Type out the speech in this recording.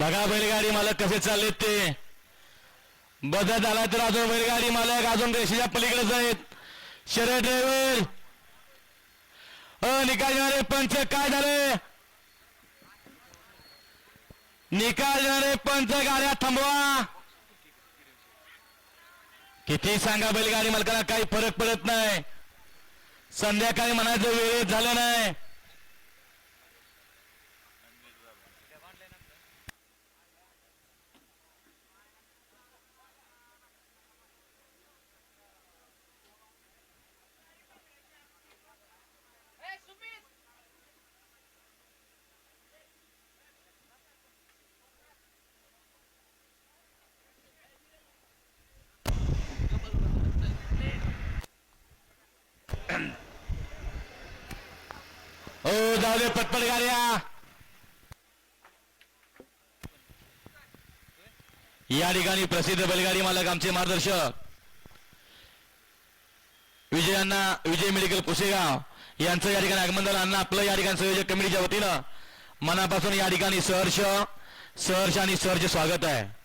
बघा बैलगाडी मालक कसे चाललेत ते. बदल झाला तर अजून बैलगाडी मालक अजून रेषेच्या पलीकडेच आहेत शरद ड्रायव्हर. अ निकाल देणारे पंच काय झाले? निकाल देणारे पंच गाड्या थांबवा. किती सांगा बैलगाडी मालकाला काही फरक पडत नाही. संध्याकाळी म्हणायचं वेळेत झालं नाही. हो जाऊ दे पटपट गाड्या या. ठिकाणी प्रसिद्ध बैलगाडी मालक आमचे मार्गदर्शक विजयांना विजय मेडिकल कुसेगाव यांचं या ठिकाणी आगमन झालं. अण्णा आपलं या ठिकाणी संयोजक कमिटीच्या वतीनं मनापासून या ठिकाणी सहर्ष सहर्ष आणि सहर्ष स्वागत आहे.